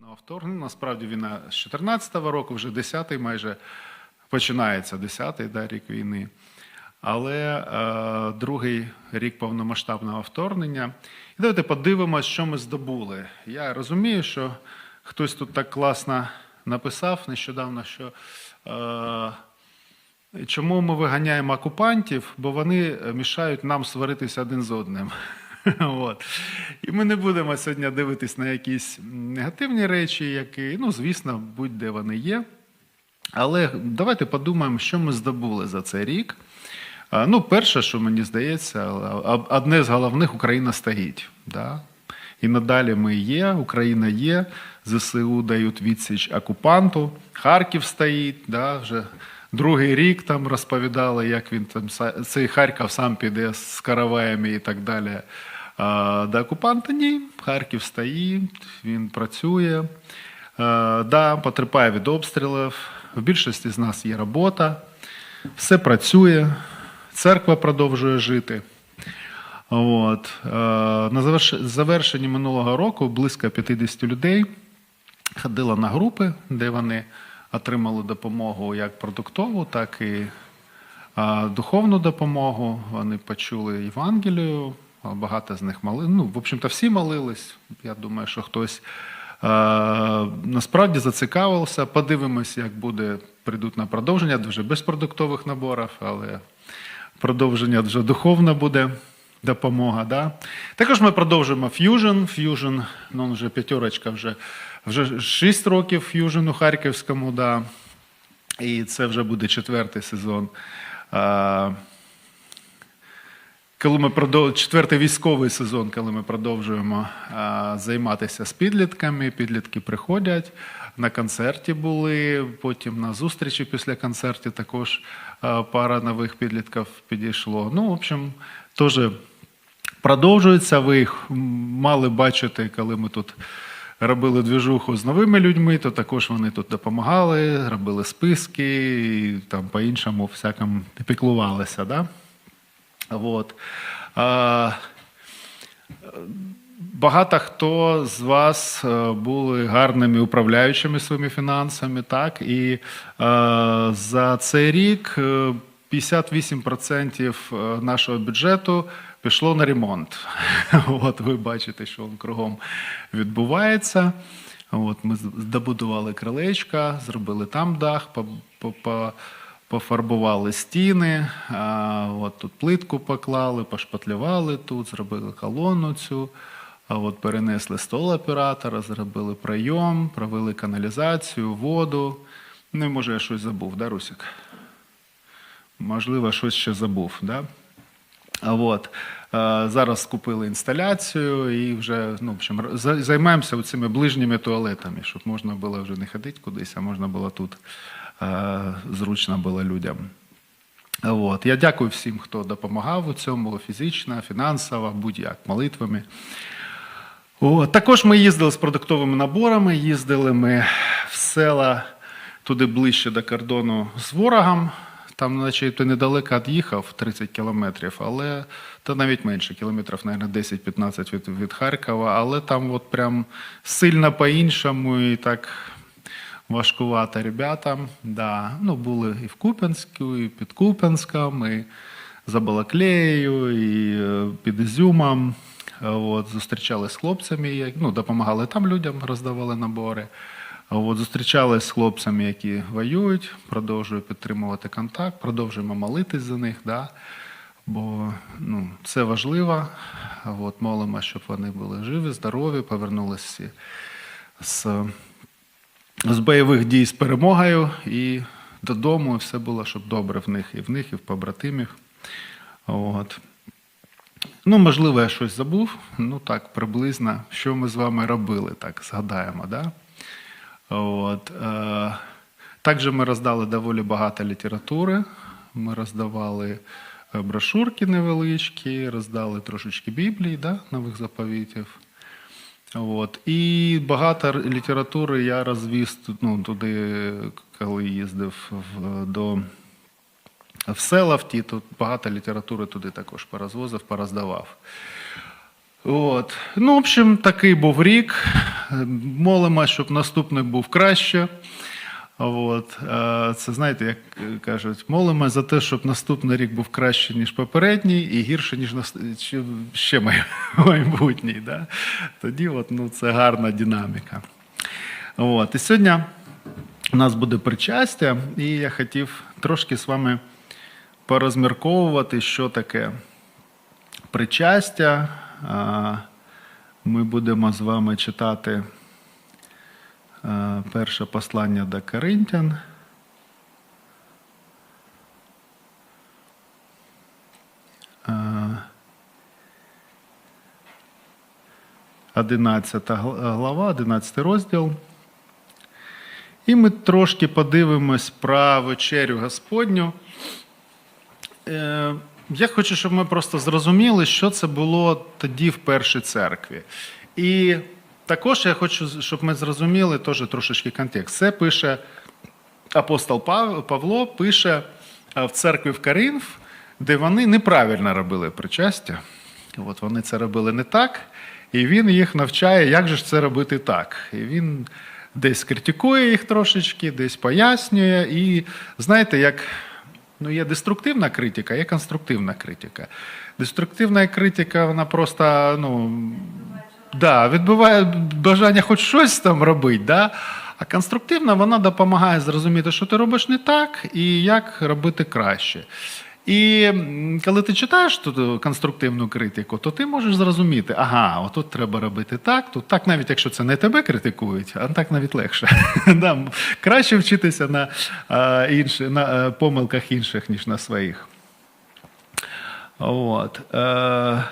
Вторгнення. Насправді війна з 2014 року, вже 10-й майже починається 10-й да, рік війни. Але е, другий рік повномасштабного вторгнення. І давайте подивимося, що ми здобули. Я розумію, що хтось тут так класно написав нещодавно, що е, чому ми виганяємо окупантів, бо вони мішають нам сваритися один з одним. От. І ми не будемо сьогодні дивитись на якісь негативні речі, які, ну, звісно, будь-де вони є. Але давайте подумаємо, що ми здобули за цей рік. Ну, перше, що мені здається, одне з головних Україна стоїть. Да? І надалі ми є, Україна є, ЗСУ дають відсіч окупанту, Харків стоїть, да, вже другий рік там розповідали, як він там цей Харків сам піде з караваями і так далі. До окупанта ні, Харків стоїть, він працює. Да, потерпає від обстрілів. В більшості з нас є робота, все працює, церква продовжує жити. От. На завершенні минулого року близько 50 людей ходило на групи, де вони отримали допомогу як продуктову, так і духовну допомогу. Вони почули Євангелію, багато з них мали. Ну, в общем-то, всі молились. Я думаю, що хтось а, насправді зацікавився. Подивимось, як буде, прийдуть на продовження, вже без продуктових наборів, але продовження вже духовна буде допомога. Да? Також ми продовжуємо Fusion. Fusion, ну вже п'ятерочка, вже, вже 6 років Fusion у Харківському. Да. І це вже буде четвертий сезон. Коли ми продов... четвертий військовий сезон, коли ми продовжуємо а, займатися з підлітками, підлітки приходять. На концерті були, потім на зустрічі після концерту також а, пара нових підлітків підійшло. Ну, в общем, теж продовжується. Ви їх мали бачити, коли ми тут робили двіжуху з новими людьми, то також вони тут допомагали, робили списки і там по-іншому всякому піклувалися. Да? Вот. Багато хто з вас е, були гарними управляючими своїми фінансами, так і е, за цей рік е, 58% нашого бюджету пішло на ремонт. От ви бачите, що він кругом відбувається. От ми добудували крилечка, зробили там дах, по- по- пофарбували стіни, а, от тут плитку поклали, пошпатлювали тут, зробили колону цю. А от перенесли стол оператора, зробили прийом, провели каналізацію, воду. Ну, і, може, я щось забув, да, Русик? Можливо, щось ще забув. Да? А от, е, зараз купили інсталяцію і вже ну, в общем, займаємося цими ближніми туалетами, щоб можна було вже не ходити кудись, а можна було тут зручно було людям. От. Я дякую всім, хто допомагав у цьому фізично, фінансово, будь-як, молитвами. О, також ми їздили з продуктовими наборами, їздили ми в села туди ближче до кордону з ворогом. Там, наче ти недалеко від'їхав 30 кілометрів, але та навіть менше, кілометрів, мабуть, 10-15 від, від Харкова, але там от прям сильно по-іншому і так важкувато ребятам. Да. Ну, були і в Куп'янську, і під Куп'янськом, і за Балаклеєю, і е, під Ізюмом. Е, От, зустрічались з хлопцями, ну, допомагали там людям, роздавали набори. От, зустрічались з хлопцями, які воюють, продовжую підтримувати контакт, продовжуємо молитись за них. Да? Бо ну, це важливо. От, молимо, щоб вони були живі, здорові, повернулися з з бойових дій з перемогою і додому, і все було, щоб добре в них і в них, і в побратимів. От. Ну, можливо, я щось забув. Ну так, приблизно, що ми з вами робили, так згадаємо. Да? От. Е, також ми роздали доволі багато літератури. Ми роздавали е, брошурки невеличкі, роздали трошечки Біблії, да? нових заповітів. От. І багато літератури я розвіз ну, туди, коли їздив в, до, в села в ті, тут багато літератури туди також порозвозив, пороздавав. От. Ну, в общем, такий був рік. молимо, щоб наступний був краще. От, е, це знаєте, як кажуть, молимо за те, щоб наступний рік був краще, ніж попередній, і гірше, ніж ще майбутній. Да? Тоді от, ну, це гарна динаміка. От, і сьогодні у нас буде причастя, і я хотів трошки з вами порозмірковувати, що таке причастя. Ми будемо з вами читати перше послання до Коринтян. А, 11 глава, 11 розділ. І ми трошки подивимось про вечерю Господню. Е, Я хочу, щоб ми просто зрозуміли, що це було тоді в першій церкві. І також я хочу, щоб ми зрозуміли теж трошечки контекст. Це пише апостол Павло, пише е, в церкві в Каринф, де вони неправильно робили причастя. От вони це робили не так, і він їх навчає, як же ж це робити так. І він десь критикує їх трошечки, десь пояснює. І знаєте, як ну, є деструктивна критика, є конструктивна критика. Деструктивна критика, вона просто ну, да, відбиває бажання хоч щось там робити. Да? А конструктивна вона допомагає зрозуміти, що ти робиш не так і як робити краще. І коли ти читаєш тут конструктивну критику, то ти можеш зрозуміти, ага, отут треба робити так, тут так, навіть якщо це не тебе критикують, а так навіть легше. Краще вчитися на, на е, помилках інших, ніж на своїх. От. Е,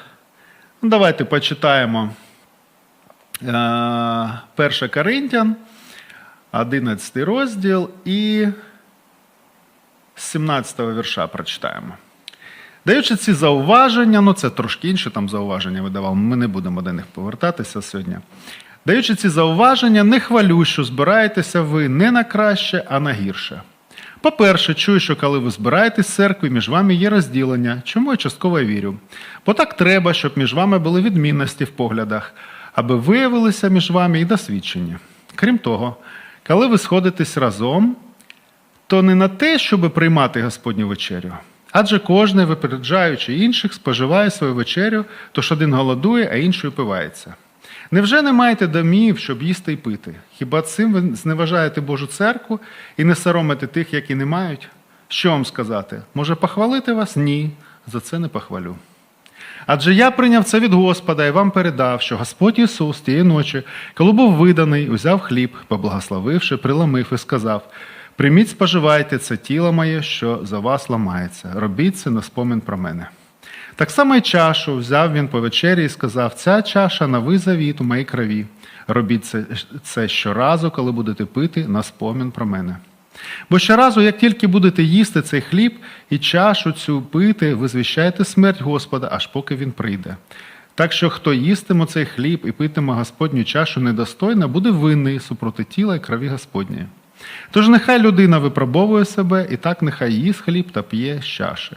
ну, давайте почитаємо. Е, 1 Коринтян, 11 розділ і 17 вірша прочитаємо. Даючи ці зауваження, ну це трошки інше там зауваження видавав, ми не будемо до них повертатися сьогодні. Даючи ці зауваження, не хвалю, що збираєтеся ви не на краще, а на гірше. По-перше, чую, що коли ви збираєтесь в церкві, між вами є розділення, чому я частково вірю. Бо так треба, щоб між вами були відмінності в поглядах, аби виявилися між вами і досвідчення. Крім того, коли ви сходитесь разом, то не на те, щоб приймати Господню вечерю. Адже кожен, випереджаючи інших, споживає свою вечерю, тож один голодує, а інший упивається. Невже не маєте домів, щоб їсти і пити? Хіба цим ви зневажаєте Божу церкву і не соромите тих, які не мають? Що вам сказати? Може похвалити вас? Ні, за це не похвалю. Адже я прийняв це від Господа і вам передав, що Господь Ісус тієї ночі, коли був виданий, узяв хліб, поблагословивши, приломив і сказав: Прийміть, споживайте це тіло моє, що за вас ламається. Робіть це на спомин про мене. Так само й чашу взяв він по вечері і сказав: Ця чаша новий завіт у моїй крові. Робіть це, це щоразу, коли будете пити на спомін про мене. Бо щоразу, як тільки будете їсти цей хліб і чашу цю пити, ви звіщаєте смерть Господа, аж поки він прийде. Так що хто їстиме цей хліб і питиме Господню чашу недостойно, буде винний супроти тіла і крові Господньої. Тож нехай людина випробовує себе, і так нехай їсть хліб та п'є з чаші.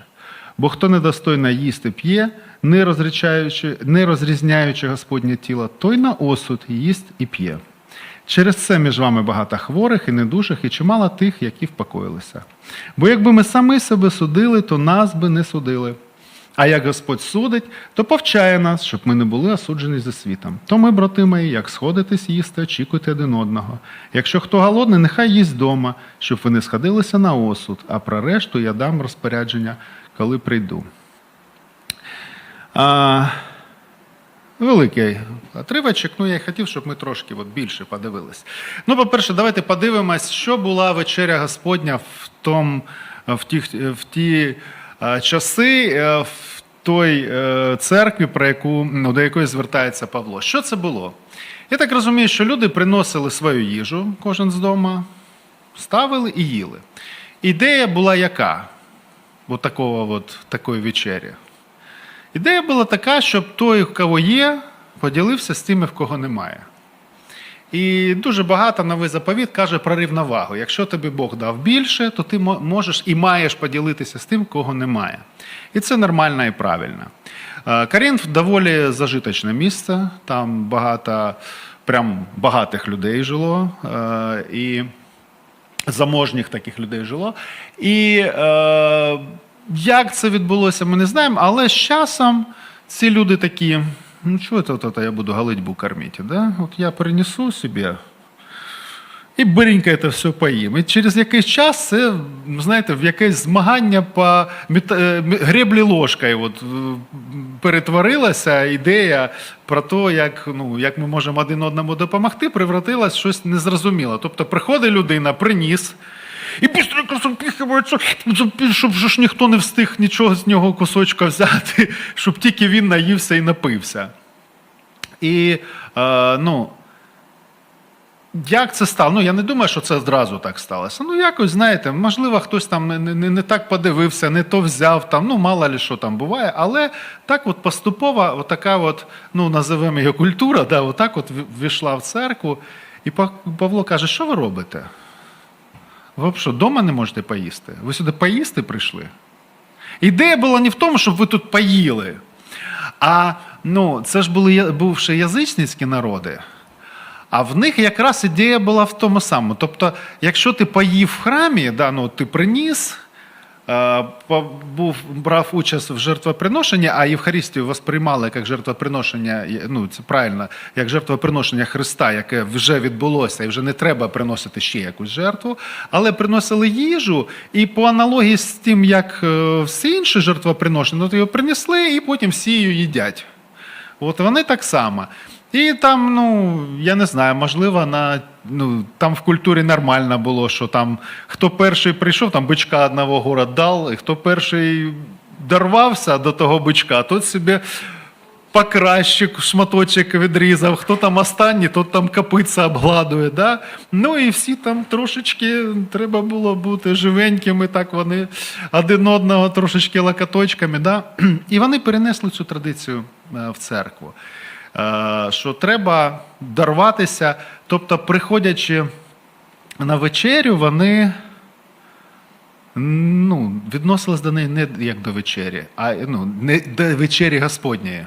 Бо хто недостойно їсти п'є, не, не розрізняючи Господнє тіло, той на осуд їсть і п'є. Через це між вами багато хворих і недужих, і чимало тих, які впокоїлися. Бо якби ми самі себе судили, то нас би не судили. А як Господь судить, то повчає нас, щоб ми не були осуджені за світом. То ми, брати мої, як сходитесь їсти, очікуйте один одного. Якщо хто голодний, нехай їсть дома, щоб ви не сходилися на осуд, а про решту я дам розпорядження, коли прийду. А, великий отривачок. Ну, я й хотів, щоб ми трошки от більше подивились. Ну, по-перше, давайте подивимось, що була вечеря Господня в, том, в, ті, в ті е, часи, е, в той е, церкві, про яку, ну, до якої звертається Павло. Що це було? Я так розумію, що люди приносили свою їжу, кожен з дома, ставили і їли. Ідея була яка? От такого от, такої вечері. Ідея була така, щоб той, у кого є, поділився з тими, в кого немає. І дуже багато новий заповіт каже про рівновагу. Якщо тобі Бог дав більше, то ти можеш і маєш поділитися з тим, кого немає. І це нормально і правильно. Е, Карінф доволі зажиточне місце, там багато, прям багатих людей жило. е, І заможніх таких людей жило. І е, як це відбулося, ми не знаємо, але з часом ці люди такі, ну чого це я буду галитьбу кормити, да? От я принесу собі. І биренько це все поїм. І через якийсь час це, знаєте, в якесь змагання по е, греблі ложкою от, е, перетворилася ідея про те, як, ну, як ми можемо один одному допомогти, превратилась в щось незрозуміле. Тобто приходить людина, приніс. І быстренько запіхується, щоб ж ніхто не встиг нічого з нього кусочка взяти, щоб тільки він наївся і напився. І е, ну, як це стало? Ну, я не думаю, що це одразу так сталося. Ну, якось, знаєте, можливо, хтось там не, не, не так подивився, не то взяв, там, ну, мало ли що там буває, але так от поступово, от така от, ну, називаємо її культура, да, отак от ввійшла в церкву. І Павло каже, що ви робите? Ви що, вдома не можете поїсти? Ви сюди поїсти прийшли? Ідея була не в тому, щоб ви тут поїли. А ну, це ж були бувши язичницькі народи. А в них якраз ідея була в тому самому. Тобто, якщо ти поїв в храмі, да, ну, ти приніс, був, брав участь в жертвоприношенні, а Євхаристію восприймали як жертвоприношення, ну, це правильно, як жертвоприношення Христа, яке вже відбулося, і вже не треба приносити ще якусь жертву, але приносили їжу, і по аналогії з тим, як е, всі інші жертвоприношення, ну, то його принесли, і потім всі її їдять. От вони так само. І там, ну, я не знаю, можливо, на, ну, там в культурі нормально було, що там хто перший прийшов, там бичка одного город дав, і хто перший дорвався до того бичка, тот собі покращик, шматочок відрізав, хто там останній, тот там копитця обгладує. Да? Ну і всі там трошечки треба було бути живенькими, так вони один одного трошечки лакаточками. Да? І вони перенесли цю традицію е, в церкву. Е, Що треба дорватися, тобто, приходячи на вечерю, вони ну, відносились до неї не як до вечері, а ну, не до вечері Господньої.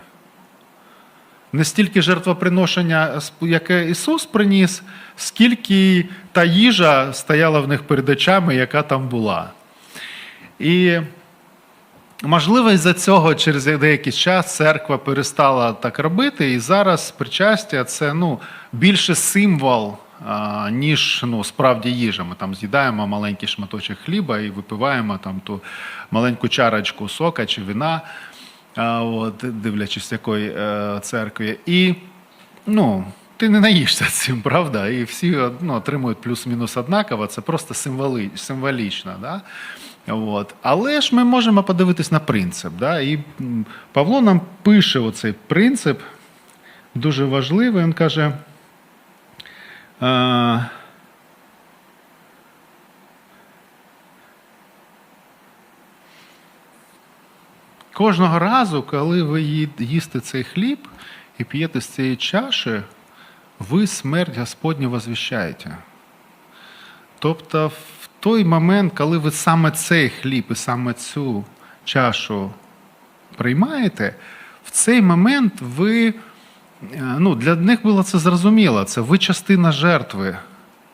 Не стільки жертвоприношення, яке Ісус приніс, скільки та їжа стояла в них перед очами, яка там була. І можливо, із-за цього через деякий час церква перестала так робити, і зараз причастя це ну, більше символ, а, ніж ну, справді їжа. Ми там з'їдаємо маленький шматочок хліба і випиваємо там ту маленьку чарочку сока чи вина, а, от, дивлячись якої е, церкві. І ну, ти не наїшся цим, правда? І всі ну, отримують плюс-мінус однаково, це просто символічно. Да? От. Але ж ми можемо подивитись на принцип. Да? І Павло нам пише оцей принцип, дуже важливий. Він каже. Кожного разу, коли ви їсте цей хліб і п'єте з цієї чаші, ви смерть Господню возвіщаєте. Тобто, той момент, коли ви саме цей хліб і саме цю чашу приймаєте, в цей момент ви, е, ну, для них було це зрозуміло, це ви частина жертви,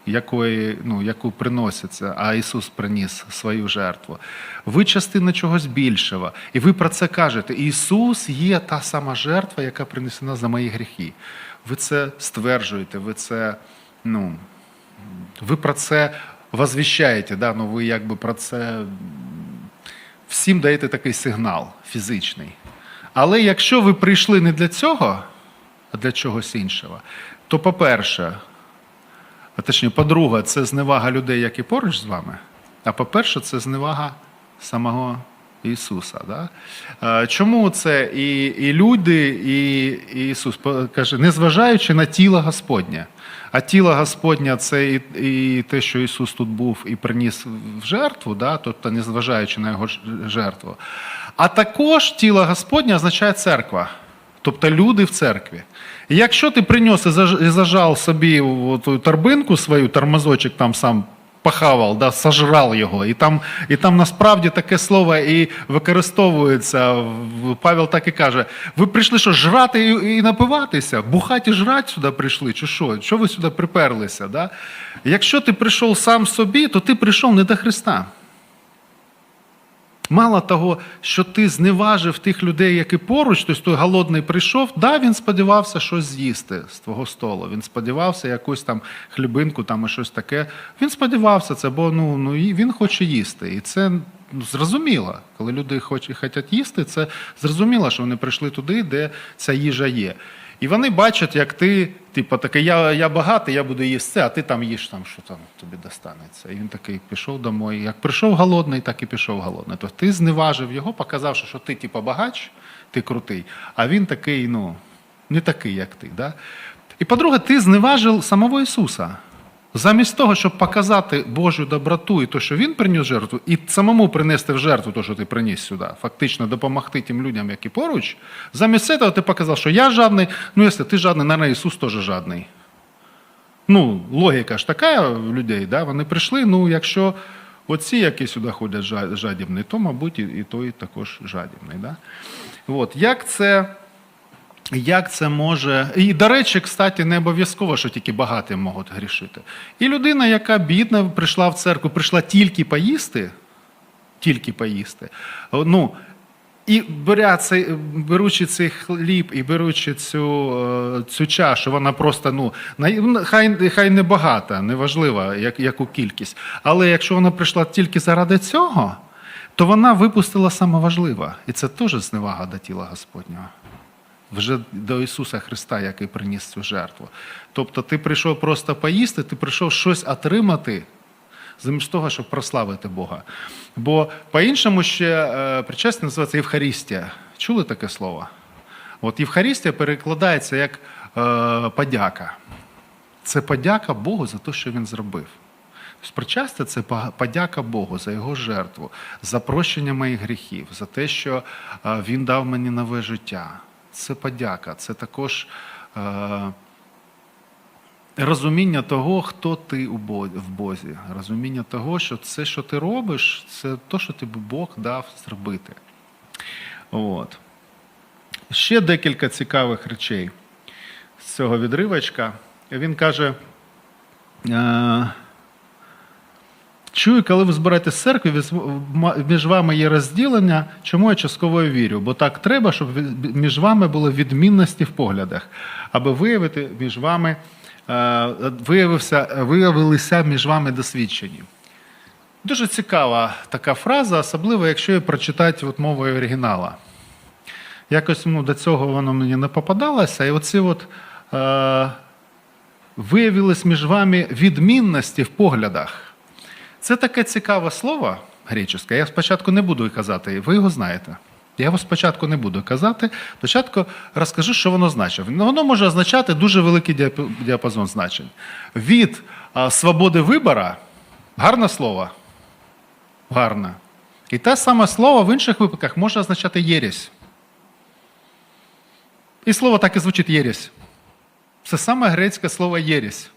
якої, ну, яку приноситься, а Ісус приніс свою жертву. Ви частина чогось більшого. І ви про це кажете. Ісус є та сама жертва, яка принесена за мої гріхи. Ви це стверджуєте, ви це, ну, ви про це возвіщаєте, да? ну, ви якби про це всім даєте такий сигнал фізичний. Але якщо ви прийшли не для цього, а для чогось іншого, то, по-перше, а точніше, по-друге, це зневага людей, які поруч з вами. А по-перше, це зневага самого Ісуса. Да? Чому це і, і люди, і, і Ісус каже, незважаючи на тіло Господнє. А тіло Господнє це і, і те, що Ісус тут був і приніс в жертву, да? тобто незважаючи на його жертву. А також тіло Господнє означає церква. Тобто люди в церкві. І якщо ти приніс і зажав собі торбинку свою, тормозочок там сам похавав, да, сожрав його. І там, і там насправді таке слово і використовується. Павел так і каже: ви прийшли що, жрати і, і напиватися? Бухати і жрати сюди прийшли, чи що? Що ви сюди приперлися? Да? Якщо ти прийшов сам собі, то ти прийшов не до Христа. Мало того, що ти зневажив тих людей, які поруч, тобто той голодний прийшов, да, він сподівався щось з'їсти з твого столу. Він сподівався якусь там хлібинку там і щось таке. Він сподівався це, бо ну, ну, він хоче їсти. І це ну, зрозуміло. Коли люди хоч- хочуть їсти, це зрозуміло, що вони прийшли туди, де ця їжа є. І вони бачать, як ти, типу, такий, я, я багатий, я буду їсти це, а ти там їш там, що там тобі достанеться. І він такий пішов домой. Як прийшов голодний, так і пішов голодний. Тобто ти зневажив його, показавши, що ти, типу, багач, ти крутий, а він такий, ну, не такий, як ти. Да? І по-друге, ти зневажив самого Ісуса. Замість того, щоб показати Божу доброту і те, що він приніс жертву, і самому принести в жертву те, що ти приніс сюди, фактично допомогти тим людям, які поруч, замість цього ти показав, що я жадний, ну якщо ти жадний, наверное, Ісус теж жадний. Ну, логіка ж така в людей, да? вони прийшли, ну якщо оці, які сюди ходять жадібні, то, мабуть, і той також жадібний. Да? От, як це. Як це може. І, до речі, кстати, не обов'язково, що тільки багаті можуть грішити. І людина, яка бідна, прийшла в церкву, прийшла тільки поїсти, тільки поїсти. Ну, і беручи цей хліб і беручи цю, е, цю чашу, вона просто, ну, ну, хай, хай не багата, неважливо, як, яку кількість. Але якщо вона прийшла тільки заради цього, то вона випустила саме важливе. І це теж зневага до тіла Господнього вже до Ісуса Христа, який приніс цю жертву. Тобто ти прийшов просто поїсти, ти прийшов щось отримати, замість того, щоб прославити Бога. Бо по-іншому ще е, причастя називається Євхарістія. Чули таке слово? От Євхарістія перекладається як е, подяка. Це подяка Богу за те, що він зробив. Тобто причастя це подяка Богу за його жертву, за прощення моїх гріхів, за те, що е, він дав мені нове життя. Це подяка, це також е, розуміння того, хто ти в Бозі. Розуміння того, що це, що ти робиш, це те, що тобі Бог дав зробити. От. Ще декілька цікавих речей з цього відривочка. Він каже. Е, Чую, коли ви збираєтесь в церкві, між вами є розділення, чому я частково вірю. Бо так треба, щоб між вами були відмінності в поглядах, аби виявити між вами, е, виявився, виявилися між вами досвідчені. Дуже цікава така фраза, особливо, якщо її прочитати от мовою оригінала. Якось ну, до цього воно мені не попадалося, і оці от. Е, виявились між вами відмінності в поглядах. Це таке цікаве слово греческе. Я спочатку не буду казати, ви його знаєте. Я його спочатку не буду казати. Спочатку розкажу, що воно значить. Ну, Воно може означати дуже великий діапазон значень. Від а, свободи вибора гарне слово. Гарне. І те саме слово в інших випадках може означати єресь. І слово так і звучить єресь. Це саме грецьке слово єресь.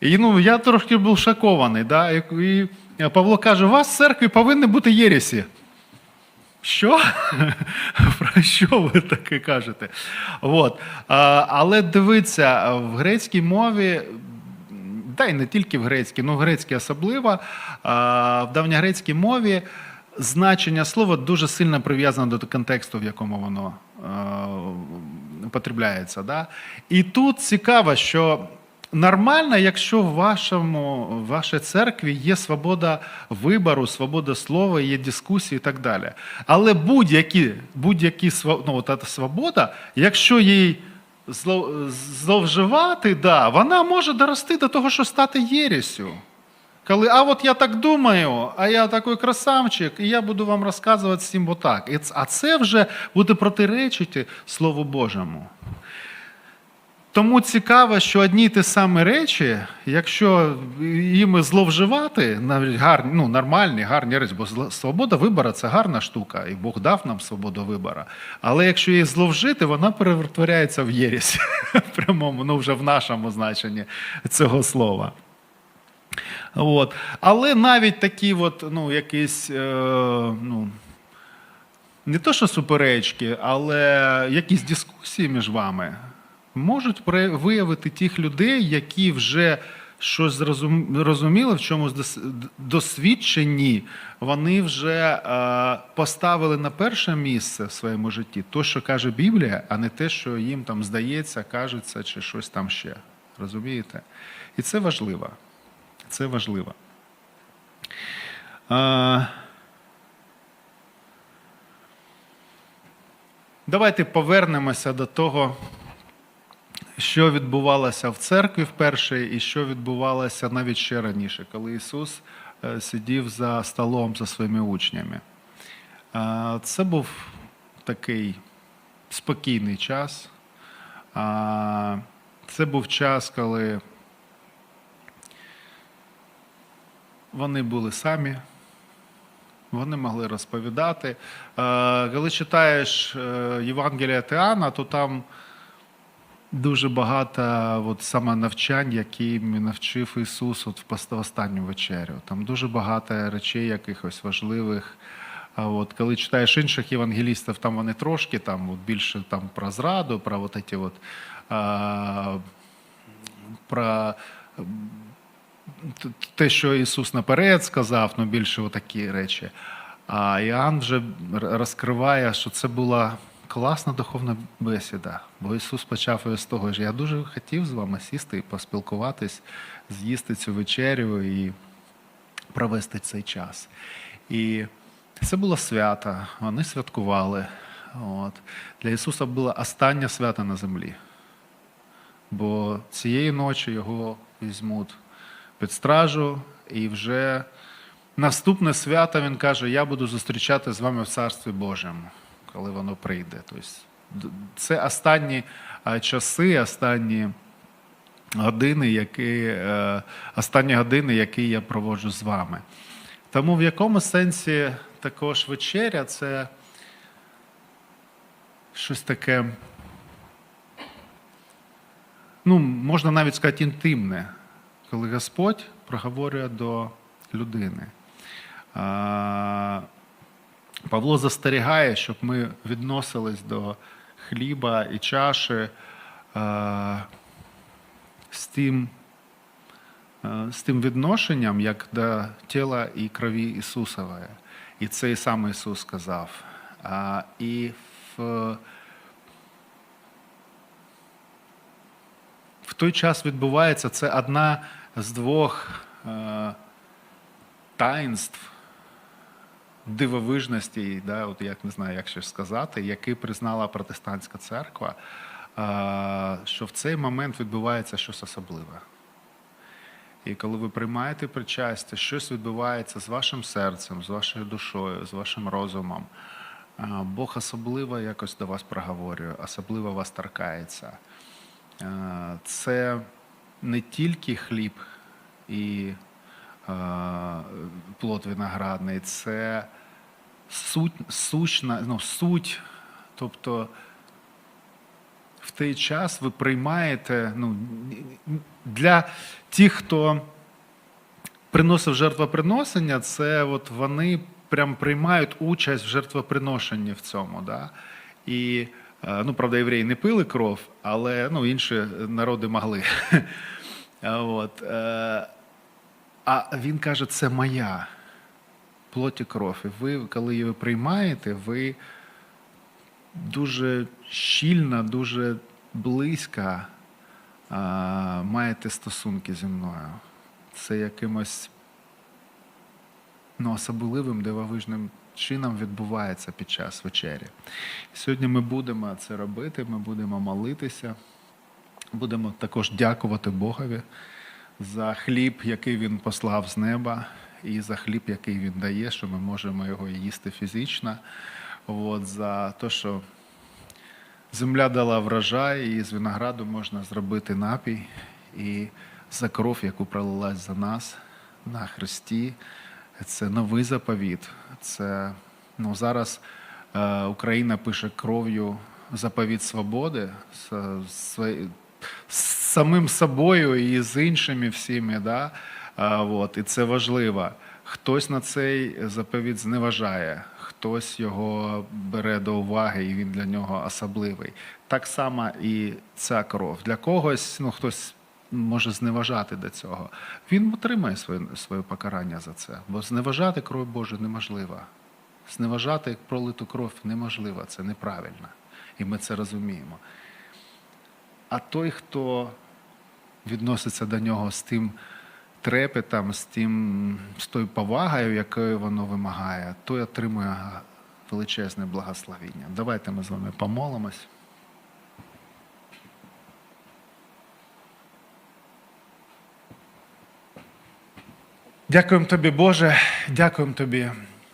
І ну, я трошки був шокований. Да? І, Павло каже: у вас в церкві повинні бути єресі. Що? Про що ви таке кажете? От. Але дивіться, в грецькій мові, та й не тільки в грецькій, ну в грецькій особливо, в давньогрецькій мові значення слова дуже сильно прив'язане до контексту, в якому воно потребляється. Да? І тут цікаво, що нормально, якщо в вашому в вашій церкві є свобода вибору, свобода слова, є дискусії і так далі. Але будь-які, будь-які ну, свобода, якщо їй зловживати, да, вона може дорости до того, що стати єресю. Коли, а от я так думаю, а я такий красавчик, і я буду вам розказувати всім отак. А це вже буде протиречити Слову Божому. Тому цікаво, що одні й ті самі речі, якщо їми зловживати, навіть гарні, ну, нормальні, гарні речі, бо свобода вибору це гарна штука, і Бог дав нам свободу вибору. Але якщо її зловжити, вона перетворяється в єресь в прямому, ну вже в нашому значенні цього слова. От. Але навіть такі от, ну, якісь, е, ну, не то що суперечки, але якісь дискусії між вами можуть виявити тих людей, які вже щось зрозум- розуміли, в чомусь дос- досвідчені, вони вже е, поставили на перше місце в своєму житті то, що каже Біблія, а не те, що їм там здається, кажеться, чи щось там ще. Розумієте? І це важливо. Це важливо. А, давайте повернемося до того, що відбувалося в церкві вперше, і що відбувалося навіть ще раніше, коли Ісус е, сидів за столом за своїми учнями. Це був такий спокійний час. Це був час, коли вони були самі, вони могли розповідати. Коли читаєш е, Євангелія Теана, то там дуже багато от, саме навчань, які навчив Ісус от, в останню вечерю. Там дуже багато речей якихось важливих. А от, коли читаєш інших євангелістів, там вони трошки там, от, більше там, про зраду, про от ці от, а, про те, що Ісус наперед сказав, ну більше отакі речі. А Іоанн вже розкриває, що це була класна духовна бесіда. Бо Ісус почав з того, що я дуже хотів з вами сісти і поспілкуватись, з'їсти цю вечерю і провести цей час. І це було свято, вони святкували. От. Для Ісуса було останнє свято на землі. Бо цієї ночі його візьмуть під стражу, і вже наступне свято він каже: Я буду зустрічати з вами в Царстві Божому, коли воно прийде. Тобто, це останні часи, останні години, які, е, останні години, які я проводжу з вами. Тому в якому сенсі також вечеря це щось таке ну, можна навіть сказати, інтимне, коли Господь проговорює до людини. Павло застерігає, щоб ми відносились до хліба і чаші а, з тим, а, з тим відношенням, як до тіла і крові Ісусової. І це і сам Ісус сказав. А, І в в той час відбувається це одна з двох е, таїнств дивовижностей, да, от як не знаю, як ще сказати, які признала протестантська церква, що в цей момент відбувається щось особливе. І коли ви приймаєте причастя, щось відбувається з вашим серцем, з вашою душою, з вашим розумом. Бог особливо якось до вас проговорює, особливо вас торкається. Це не тільки хліб і плод виноградний, це суть, сущна, ну, суть. Тобто в той час ви приймаєте ну, для тих, хто приносив жертвоприношення, це от вони прям приймають участь в жертвоприношенні в цьому. Да? І, е, ну, правда, євреї не пили кров, але ну, інші народи могли. От. е, А він каже, це моя плоть і кров. І ви, коли її приймаєте, ви дуже щільно, дуже близько а, маєте стосунки зі мною. Це якимось ну, особливим, дивовижним чином відбувається під час вечері. Сьогодні ми будемо це робити, ми будемо молитися, будемо також дякувати Богові за хліб, який Він послав з неба, і за хліб, який він дає, що ми можемо його їсти фізично. От, за те, що земля дала врожай, і з винограду можна зробити напій, і за кров, яку пролилась за нас на Христі. Це новий заповіт. Це ну, зараз е, Україна пише кров'ю заповіт свободи з, з, з самим собою і з іншими всіми. Да? От, і це важливо. Хтось на цей заповіт зневажає, хтось його бере до уваги, і він для нього особливий. Так само і ця кров. Для когось, ну хтось може зневажати до цього. Він отримає своє, своє покарання за це. Бо зневажати кров Божу неможливо. Зневажати пролиту кров неможливо, це неправильно. І ми це розуміємо. А той, хто відноситься до нього з тим трепетом, з, тим, з тою повагою, якою воно вимагає, той отримує величезне благословіння. Давайте ми з вами помолимось. Дякуємо тобі, Боже, дякуємо тобі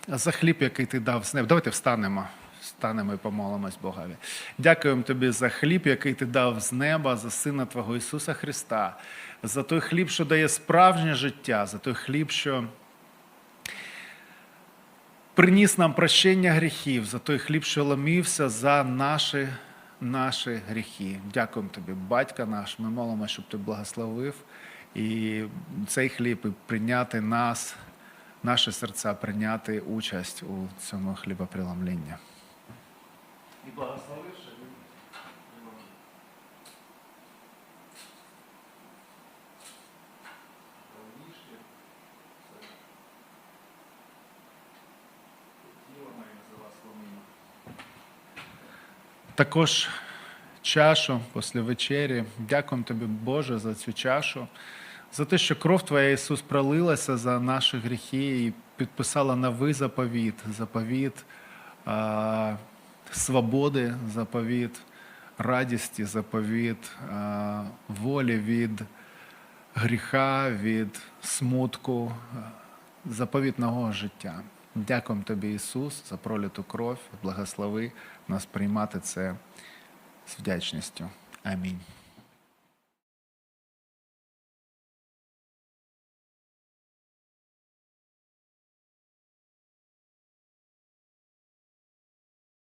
за хліб, який ти дав з неба. Давайте встанемо. Встанемо і помолимось Богові. Дякуємо тобі за хліб, який ти дав з неба, за Сина Твого Ісуса Христа, за той хліб, що дає справжнє життя, за той хліб, що приніс нам прощення гріхів, за той хліб, що ломився за наші, наші гріхи. Дякуємо тобі, батька наш. Ми молимо, щоб ти благословив і цей хліб і прийняти нас, наші серця, прийняти участь у цьому хлібопреломлінні. І благословивши, Також чашу після вечері. Дякуємо тобі, Боже, за цю чашу, за те, що кров Твоя Ісус пролилася за наші гріхи і підписала новий заповіт, заповіт свободи, заповіт радісті, заповіт волі від гріха, від смутку, заповітного життя. Дякуємо тобі, Ісус, за проліту кров. Благослови нас приймати це з вдячністю. Амінь.